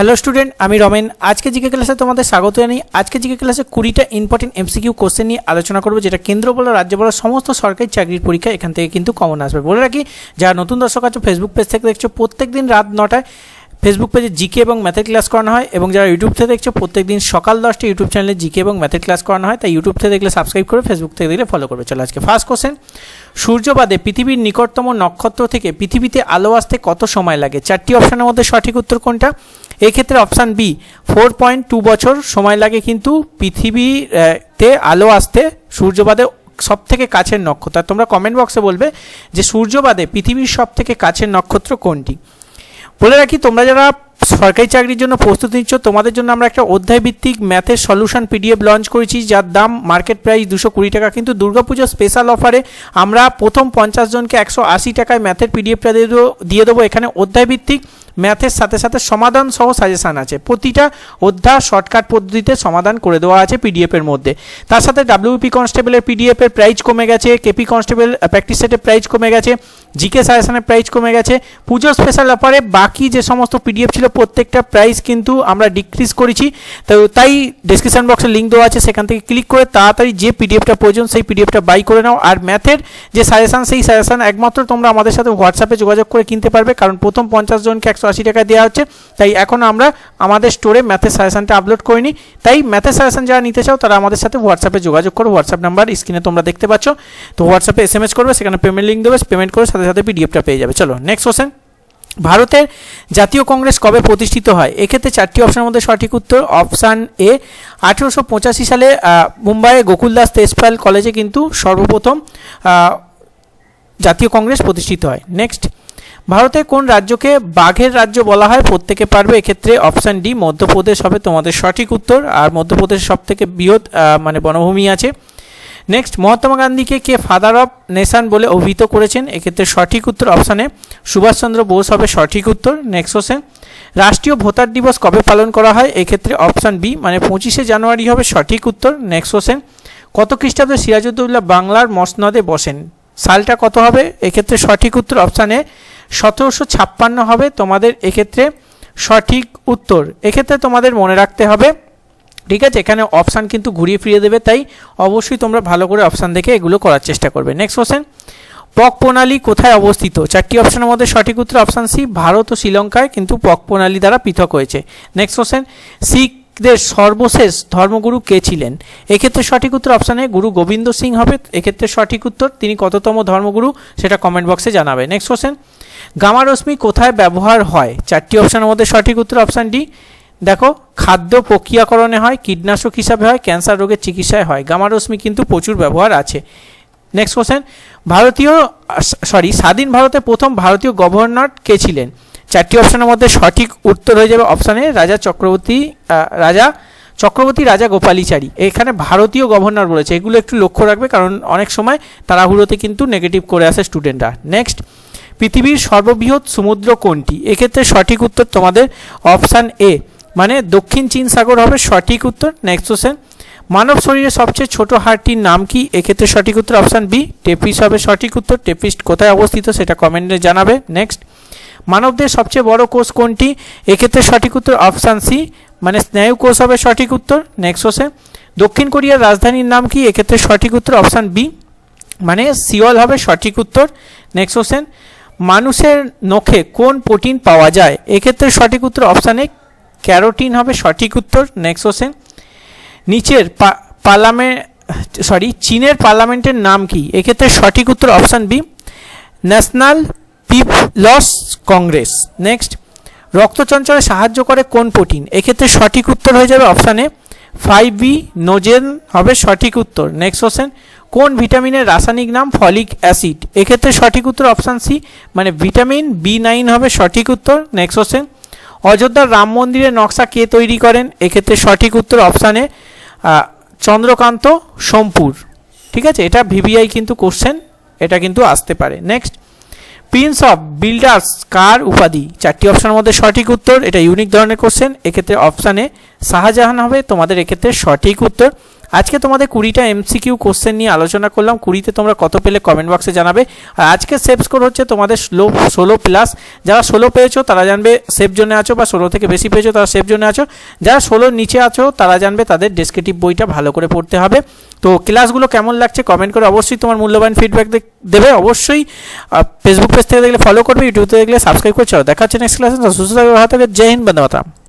Hello student আমি রমেন। আজকে GK ক্লাসে তোমাদের স্বাগত জানাই। আজকে জিকে ক্লাসে কুড়িটা ইম্পর্টেন্ট এমসিকিউ কোশ্চেন নিয়ে আলোচনা করব, যেটা কেন্দ্র বলো, রাজ্য বলো, সমস্ত সরকারি চাকরির পরীক্ষা এখান থেকে কিন্তু কমন আসবে। বলে রাখি, যারা নতুন দর্শক আছো ফেসবুক পেজ থেকে দেখছ প্রত্যেক দিন রাত নটায় ফেসবুক পেজে জিকে এবং ম্যাথের ক্লাস করানো হয়, এবং যারা ইউটিউব থেকে দেখছ প্রত্যেক দিন সকাল দশটা ইউটিউব চ্যানেলে জিকে এবং ম্যাথের ক্লাস করানো হয়, তাই ইউটিউব থেকে দেখলে সাবস্ক্রাইব করে ফেসবুক থেকে দেখলে ফলো করবে। চলো আজকে ফার্স্ট কোশ্চেন সূর্যবাদে পৃথিবীর নিকটতম নক্ষত্র থেকে পৃথিবীতে আলো আসতে কত সময় লাগে? চারটি অপশনের মধ্যে সঠিক উত্তর কোনটা? এক্ষেত্রে option B four point two বছর সময় লাগে কিন্তু পৃথিবীতে আলো আসতে সূর্যবাদে সব থেকে কাছের নক্ষত্র। তোমরা কমেন্ট বক্সে বলবে যে সূর্যবাদে পৃথিবীর সব থেকে কাছের নক্ষত্র কোনটি? বলে রাখি, তোমরা যারা সরকারি চাকরির জন্য প্রস্তুতি নিচ্ছ, তোমাদের জন্য আমরা একটা অধ্যায় ভিত্তিক ম্যাথের সলিউশন পিডিএফ লঞ্চ করেছি, যার দাম মার্কেট প্রাইস দুশো কুড়ি টাকা। কিন্তু দুর্গাপুজো স্পেশাল অফারে আমরা প্রথম পঞ্চাশ জনকে একশো আশি টাকায় ম্যাথের পিডিএফটা দিয়ে দেবো দিয়ে দেবো। এখানে অধ্যায় ভিত্তিক ম্যাথের সাথে সাথে সমাধান সহ সাজেশান আছে। প্রতিটা অধ্যায় শর্টকাট পদ্ধতিতে সমাধান করে দেওয়া আছে পিডিএফের মধ্যে। তার সাথে ডাব্লিউপি কনস্টেবলের পিডিএফের প্রাইস কমে গেছে কেপি কনস্টেবল প্র্যাকটিস সেটের প্রাইস কমে গেছে জিকে সাজেশনের প্রাইস কমে গেছে। পুজো স্পেশাল অফারে বাকি যে সমস্ত পিডিএফ ছিল প্রত্যেকটা প্রাইস কিন্তু আমরা ডিক্রিজ করেছি। তো তাই ডিসক্রিপশন বক্সে লিঙ্ক দেওয়া আছে, সেখান থেকে ক্লিক করে তাড়াতাড়ি যে পিডিএফটা প্রয়োজন, সেই পিডিএফটা বাই করে নাও। আর ম্যাথের যে সাজেশান সেই সাজেশান একমাত্র তোমরা আমাদের সাথে হোয়াটসঅ্যাপে যোগাযোগ করে কিনতে পারবে, কারণ প্রথম পঞ্চাশ জনকে একশো আশি টাকা দেওয়া হচ্ছে। তাই এখন আমরা আমাদের স্টোরে ম্যাথের সাজেশানটা আপলোড করিনি তাই ম্যাথের সাজেশান যারা নিতে চাও, তারা আমাদের সাথে হোয়াটসঅ্যাপে যোগাযোগ করো। হোয়াটসঅ্যাপ নাম্বার স্ক্রিনে তোমরা দেখতে পাচ্ছ। তো হোয়াটসঅ্যাপে এস এম এস করবে, সেখানে পেমেন্ট লিঙ্ক দেবে। পেমেন্ট করে সাথে সাথে পিডিএফটা পেয়ে যাবে। চলো নেক্সট কোশ্চেন ভারতের জাতীয় কংগ্রেস কবে প্রতিষ্ঠিত হয়? এক্ষেত্রে চারটি অপশনের মধ্যে সঠিক উত্তর, অপশান এ, আঠেরোশো পঁচাশি সালে মুম্বাইয়ে গোকুলদাস তেজপাল কলেজে কিন্তু সর্বপ্রথম জাতীয় কংগ্রেস প্রতিষ্ঠিত হয়। নেক্সট ভারতের কোন রাজ্যকে বাঘের রাজ্য বলা হয়? প্রত্যেকে পারবে, এক্ষেত্রে অপশান ডি, মধ্যপ্রদেশ হবে তোমাদের সঠিক উত্তর। আর মধ্যপ্রদেশ সব থেকে বৃহৎ মানে বনভূমি আছে নেক্সট মহাত্মা গান্ধীকে কে ফাদার অফ নেশন বলে অভিহিত করেছেন? এক্ষেত্রে সঠিক উত্তর অপশানে সুভাষচন্দ্র বোস হবে সঠিক উত্তর। নেক্সট কোশ্চেন রাষ্ট্রীয় ভোটার দিবস কবে পালন করা হয়? এক্ষেত্রে অপশান বি মানে পঁচিশে জানুয়ারি হবে সঠিক উত্তর। নেক্সট কোশ্চেন কত খ্রিস্টাব্দে সিরাজউদ্দৌলা বাংলার মসনদে বসেন? সালটা কত হবে? এক্ষেত্রে সঠিক উত্তর অপশানে সতেরোশো ছাপ্পান্ন হবে। তোমাদের এক্ষেত্রে সঠিক উত্তর। এক্ষেত্রে তোমাদের মনে রাখতে হবে ঠিক আছে? এখানে অপশান কিন্তু ঘুরিয়ে ফিরিয়ে দেবে, তাই অবশ্যই তোমরা ভালো করে অপশান দেখে এগুলো করার চেষ্টা করবে। নেক্সট কোশ্চেন পক প্রণালী কোথায় অবস্থিত? চারটি অপশনের মধ্যে সঠিক উত্তর অপশান সি ভারত ও শ্রীলঙ্কায় কিন্তু পক প্রণালী দ্বারা পৃথক হয়েছে। নেক্সট কোশ্চেন শিখদের সর্বশেষ ধর্মগুরু কে ছিলেন? এক্ষেত্রে সঠিক উত্তর অপশানে গুরু গোবিন্দ সিং হবে। এক্ষেত্রে সঠিক উত্তর, তিনি কততম ধর্মগুরু সেটা কমেন্ট বক্সে জানাবে। নেক্সট কোশ্চেন গামা রশ্মি কোথায় ব্যবহার হয়? চারটি অপশনের মধ্যে সঠিক উত্তর অপশান ডি দেখো, খাদ্য প্রক্রিয়াকরণে হয়, কীটনাশক হিসাবে হয়, ক্যান্সার রোগের চিকিৎসায় হয়। গামা রশ্মি কিন্তু প্রচুর ব্যবহার আছে। নেক্সট কোশ্চেন ভারতীয় সরি স্বাধীন ভারতের প্রথম ভারতীয় গভর্নর কে ছিলেন? চারটি অপশনের মধ্যে সঠিক উত্তর হয়ে যাবে অপশানে রাজা চক্রবর্তী রাজা চক্রবর্তী, রাজা গোপালীচারী। এখানে ভারতীয় গভর্নর বলেছে। এগুলো একটু লক্ষ্য রাখবে, কারণ অনেক সময় তাড়াহুড়োতে কিন্তু নেগেটিভ করে আসে স্টুডেন্টরা নেক্সট পৃথিবীর সর্ববৃহৎ সমুদ্র কোনটি? এক্ষেত্রে সঠিক উত্তর তোমাদের অপশান এ মানে দক্ষিণ চীন সাগর হবে সঠিক উত্তর। নেক্সট কোশ্চেন মানব শরীরের সবচেয়ে ছোট হাড়টির নাম কি? এক্ষেত্রে সঠিক উত্তর অপশান বি টেপিস হবে সঠিক উত্তর। টেপিস কোথায় অবস্থিত সেটা কমেন্টে জানাবে। নেক্সট মানবদের সবচেয়ে বড় কোষ কোনটি? এক্ষেত্রে সঠিক উত্তর অপশান সি মানে স্নায়ু কোষ হবে সঠিক উত্তর। নেক্সট কোশ্চেন দক্ষিণ কোরিয়ার রাজধানীর নাম কি? এক্ষেত্রে সঠিক উত্তর অপশান বি মানে সিওল হবে সঠিক উত্তর। নেক্সট কোশ্চেন মানুষের নখে কোন প্রোটিন পাওয়া যায়? এক্ষেত্রে সঠিক উত্তর অপশানে ক্যারোটিন হবে সঠিক উত্তর নেক্সট কোশ্চেন নিচের পার্লামেন্ট সরি চীনের পার্লামেন্টের নাম কি? এক্ষেত্রে সঠিক উত্তর option B national people's congress next রক্ত চঞ্চলে সাহায্য করে কোন প্রোটিন? এক্ষেত্রে সঠিক উত্তর হয়ে যাবে অপশানে ফাইভ বি নোজেন হবে সঠিক উত্তর। নেক্সট কোশ্চেন কোন ভিটামিনের রাসায়নিক নাম ফলিক অ্যাসিড? এক্ষেত্রে সঠিক উত্তর অপশান সি মানে ভিটামিন বি নাইন হবে সঠিক উত্তর। নেক্সট কোশ্চেন অযোধ্যার রাম মন্দিরের নকশা কে তৈরি করেন? এক্ষেত্রে সঠিক উত্তর অপশানে চন্দ্রকান্ত সোমপুর। ঠিক আছে? এটা ভিভিআই কিন্তু কোশ্চেন এটা কিন্তু আসতে পারে। নেক্সট প্রিন্স অফ বিল্ডার্স কার উপাধি? চারটি অপশনের মধ্যে সঠিক উত্তর, এটা ইউনিক ধরনের কোশ্চেন এক্ষেত্রে অপশানে শাহজাহান হবে। তোমাদের এক্ষেত্রে সঠিক উত্তর আজকে তোমাদের কুড়িটা এমসিকিউ কোশ্চেন নিয়ে আলোচনা করলাম। কুড়িতে তোমরা কত পেলে কমেন্ট বক্সে জানাবে। আর আজকে সেভ স্কোর হচ্ছে তোমাদের ষোলো ষোলো প্লাস যারা ষোলো পেয়েছ, তারা জানবে সেভ জোনে আছো বা ষোলো থেকে বেশি পেয়েছ, তারা সেভ জোনে আছো। যারা ষোলোর নিচে আছো, তারা জানবে তাদের ডেসক্রিপটিভ বইটা ভালো করে পড়তে হবে। তো ক্লাসগুলো কেমন লাগছে কমেন্ট করে অবশ্যই তোমার মূল্যবান ফিডব্যাক দেবে অবশ্যই। ফেসবুক পেজ থেকে দেখলে ফলো করবে ইউটিউব দেখলে সাবস্ক্রাইব করে চলো দেখা হচ্ছে নেক্সট ক্লাসে সুস্থ থাকবে ভালো জয় হিন্দ মাতরম।